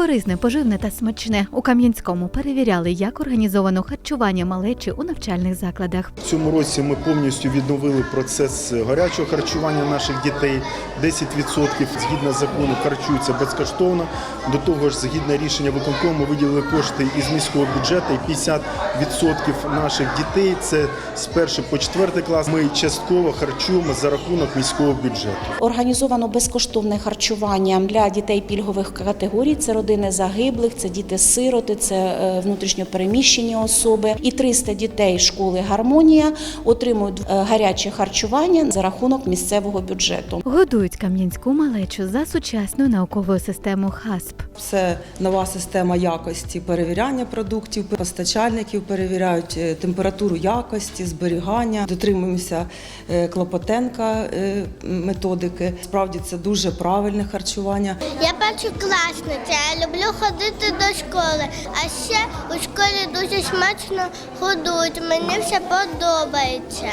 Корисне, поживне та смачне у Кам'янському перевіряли, як організовано харчування малечі у навчальних закладах. В цьому році ми повністю відновили процес гарячого харчування наших дітей. 10% згідно закону харчуються безкоштовно. До того ж, згідно рішення виконкому, ми виділили кошти із міського бюджету. І 50% наших дітей це з 1 по 4 клас. Ми частково харчуємо за рахунок міського бюджету. Організовано безкоштовне харчування для дітей пільгових категорій. Це родини загиблих, це діти-сироти, це е, внутрішньопереміщені особи. І 300 дітей школи Гармонія отримують е, гаряче харчування за рахунок місцевого бюджету. Годують кам'янську малечу за сучасною науковою системою ХАСП. Це нова система якості перевіряння продуктів. Постачальників перевіряють е, температуру якості, зберігання. Дотримуємося Клопотенка методики. Справді це дуже правильне харчування. Я першокласниця, я люблю ходити до школи, а ще у школі дуже смачно годують. Мені все подобається.